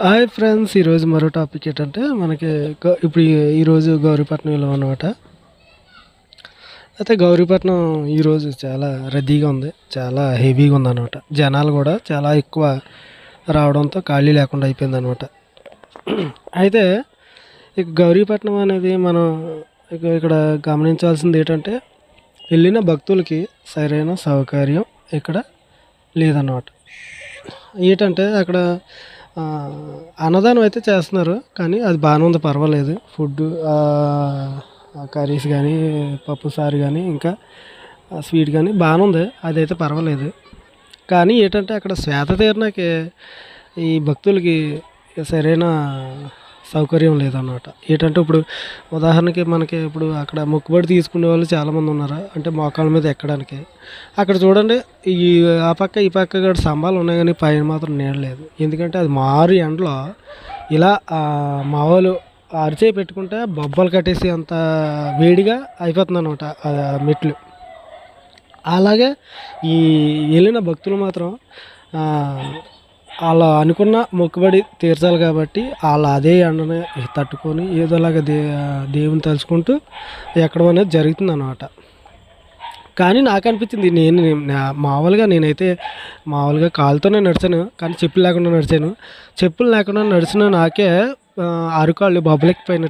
Hi friends ఈరోజు మరో topic ఏంటంటే మనకి ఇప్పుడు ఈరోజు గౌరీపట్నం వెళ్ళాం అనమాట అయితే గౌరీపట్నం ఈరోజు చాలా రద్దీగా ఉంది చాలా హెవీగా ఉంది అనమాట జనాలు కూడా చాలా ఎక్కువ రావడంతో ఖాళీ లేకుండా అయిపోయింది అనమాట అయితే ఇక గౌరీపట్నం అనేది మనం ఇక్కడ గమనించాల్సింది ఏంటంటే వెళ్ళిన భక్తులకి సరైన సౌకర్యం ఇక్కడ లేదన్నమాట. ఏంటంటే అక్కడ అన్నదానం అయితే చేస్తున్నారు కానీ అది బాగానే ఉంది పర్వాలేదు. ఫుడ్ కర్రీస్ కానీ పప్పు సారు కానీ ఇంకా స్వీట్ కానీ బాగానే ఉంది అదైతే పర్వాలేదు. కానీ ఏంటంటే అక్కడ శ్వేత తీరినాకి ఈ భక్తులకి సరైన సౌకర్యం లేదన్నమాట. ఏంటంటే ఇప్పుడు ఉదాహరణకి మనకి ఇప్పుడు అక్కడ మొక్కుబడి తీసుకునే వాళ్ళు చాలామంది ఉన్నారు. అంటే మోకాళ్ళ మీద ఎక్కడానికి. అక్కడ చూడండి ఈ ఆ పక్క ఈ పక్క కూడా స్తంభాలు ఉన్నాయి కానీ పైన మాత్రం నీడ లేదు. ఎందుకంటే అది మారు ఎండలో ఇలా మావోలు అరిచే పెట్టుకుంటే బొబ్బలు కట్టేసి అంత వేడిగా అయిపోతుంది అనమాట మెట్లు. అలాగే ఈ వెళ్ళిన భక్తులు మాత్రం అలా అనుకున్న మొక్కుబడి తీర్చాలి కాబట్టి వాళ్ళు అదే ఎండని తట్టుకొని ఏదోలాగా దే దేవుని తలుచుకుంటూ ఎక్కడం అనేది జరుగుతుంది అనమాట కానీ నాకు అనిపించింది నేను మామూలుగా నేనైతే మామూలుగా కాలుతోనే నడిచాను కానీ చెప్పులు లేకుండా నడిచాను. చెప్పులు లేకుండా నడిచిన నాకే ఆ, అరికాళ్ళు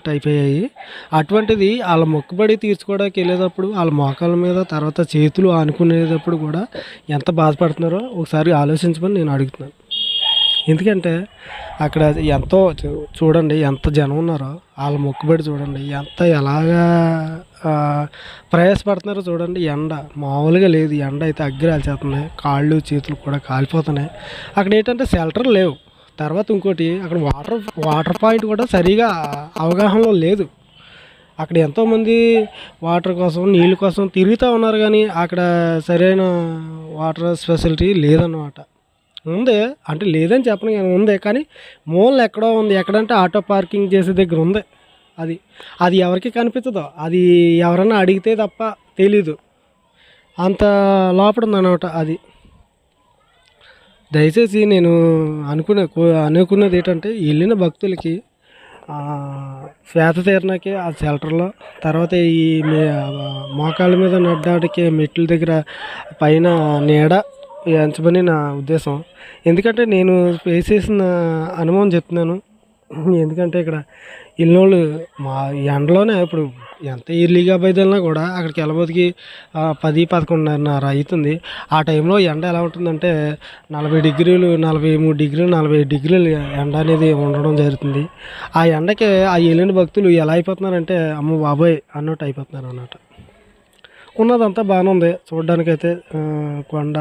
అయిపోయాయి. అటువంటిది వాళ్ళ మొక్కుబడి తీర్చుకోవడానికి వెళ్ళేటప్పుడు వాళ్ళ మోకాల మీద తర్వాత చేతులు ఆనుకునేటప్పుడు కూడా ఎంత బాధపడుతున్నారో ఒకసారి ఆలోచించమని నేను అడుగుతున్నాను. ఎందుకంటే అక్కడ ఎంతో చూ- చూడండి ఎంత జనం ఉన్నారో వాళ్ళ మొక్కుబడి చూడండి ఎంత ఎలాగా ప్రయాసపడుతున్నారో చూడండి ఎండ. మామూలుగా లేదు ఎండ అయితే అగ్గిరాలు చేస్తున్నాయి కాళ్ళు చేతులు కూడా కాలిపోతున్నాయి. అక్కడ ఏంటంటే షెల్టర్ లేవు. తర్వాత ఇంకోటి అక్కడ వాటర్ వాటర్ పాయింట్ కూడా సరిగా అవగాహనలో లేదు. అక్కడ ఎంతోమంది వాటర్ కోసం నీళ్ళ కోసం తిరుగుతూ ఉన్నారు కానీ అక్కడ సరైన వాటర్ ఫెసిలిటీ లేదన్నమాట. ఉంది. అంటే లేదని చెప్పను కానీ ఉంది? కానీ మూలన ఎక్కడో ఉంది. ఎక్కడంటే ఆటో పార్కింగ్ చేసే దగ్గర ఉంది. అది అది ఎవరికి కనిపించదు అది ఎవరన్నా అడిగితే తప్ప తెలీదు. అంత లోపల ఉందన్నమాట అది. దయచేసి నేను అనుకునే అనుకున్నది ఏంటంటే వెళ్ళిన భక్తులకి శ్వేత తీరణకి ఆ షెల్టర్లో తర్వాత ఈ మోకాళ్ళ మీద నడ్డానికి మెట్ల దగ్గర పైన నీడ ఎంచమని నా ఉద్దేశం. ఎందుకంటే నేను ఫేస్ చేసిన అనుభవం చెప్తున్నాను. ఎందుకంటే ఇక్కడ ఇల్లోళ్ళు మా ఎండలోనే ఇప్పుడు ఎంత ఎర్లీగా బయలుదేరినా కూడా అక్కడికి వెళ్ళబోతికి పది పదకొండున్నర అవుతుంది ఆ టైంలో ఎండ ఎలా ఉంటుందంటే నలభై డిగ్రీలు నలభై మూడు డిగ్రీలు నలభై డిగ్రీలు ఎండ అనేది ఉండడం జరుగుతుంది. ఆ ఎండకి ఆ వెళ్ళిన భక్తులు ఎలా అయిపోతున్నారంటే అమ్మ బాబోయ్ అన్నట్టు అయిపోతున్నారు అన్నమాట. ఉన్నదంతా బాగానే ఉంది. చూడడానికైతే కొండ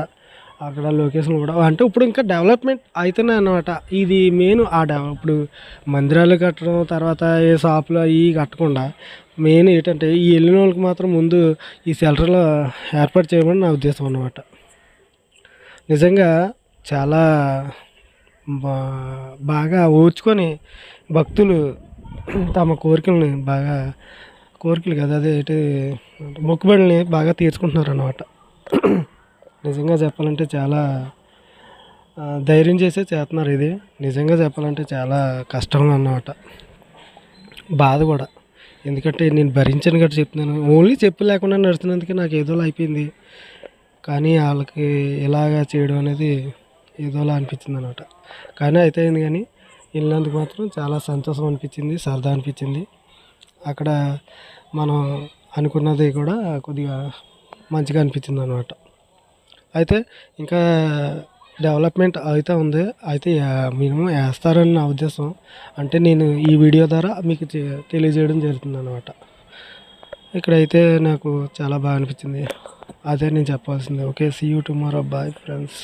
అక్కడ లొకేషన్ కూడా. అంటే ఇప్పుడు ఇంకా డెవలప్మెంట్ అవుతున్నాయి అన్నమాట. ఇది మెయిన్ ఆ డెవలప్ ఇప్పుడు మందిరాలు కట్టడం తర్వాత ఏ షాపులు అవి కట్టకుండా మెయిన్ ఏంటంటే ఈ వెళ్ళిన వాళ్ళకి మాత్రం ముందు ఈ సెల్టర్లు ఏర్పాటు చేయమని నా ఉద్దేశం అన్నమాట. నిజంగా చాలా బాగా ఓర్చుకొని భక్తులు తమ కోరికల్ని బాగా కోరికలు కదా అదే మొక్కుబడిని బాగా తీర్చుకుంటున్నారు అన్నమాట నిజంగా చెప్పాలంటే చాలా ధైర్యం చేసే చేస్తున్నారు ఇది. నిజంగా చెప్పాలంటే చాలా కష్టంగా అన్నమాట. బాధ కూడా. ఎందుకంటే నేను భరించను గట్టి చెప్తున్నాను. ఓన్లీ చెప్పు లేకుండా నడుస్తున్నందుకే నాకు ఏదోలా అయిపోయింది. కానీ వాళ్ళకి ఇలాగా చేయడం అనేది ఏదోలా అనిపించింది అనమాట కానీ అయితే అయింది కానీ వెళ్ళినందుకు మాత్రం చాలా సంతోషం అనిపించింది సరదా అనిపించింది. అక్కడ మనం అనుకున్నది కూడా కొద్దిగా మంచిగా అనిపించింది అనమాట అయితే ఇంకా డెవలప్మెంట్ అయితే ఉంది. అయితే మినిమం వేస్తారని నా ఉద్దేశం. అంటే నేను ఈ వీడియో ద్వారా మీకు తెలియజేయడం జరుగుతుంది అనమాట ఇక్కడైతే నాకు చాలా బాగా అనిపించింది. అదే నేను చెప్పాల్సింది. Okay see you tomorrow bye friends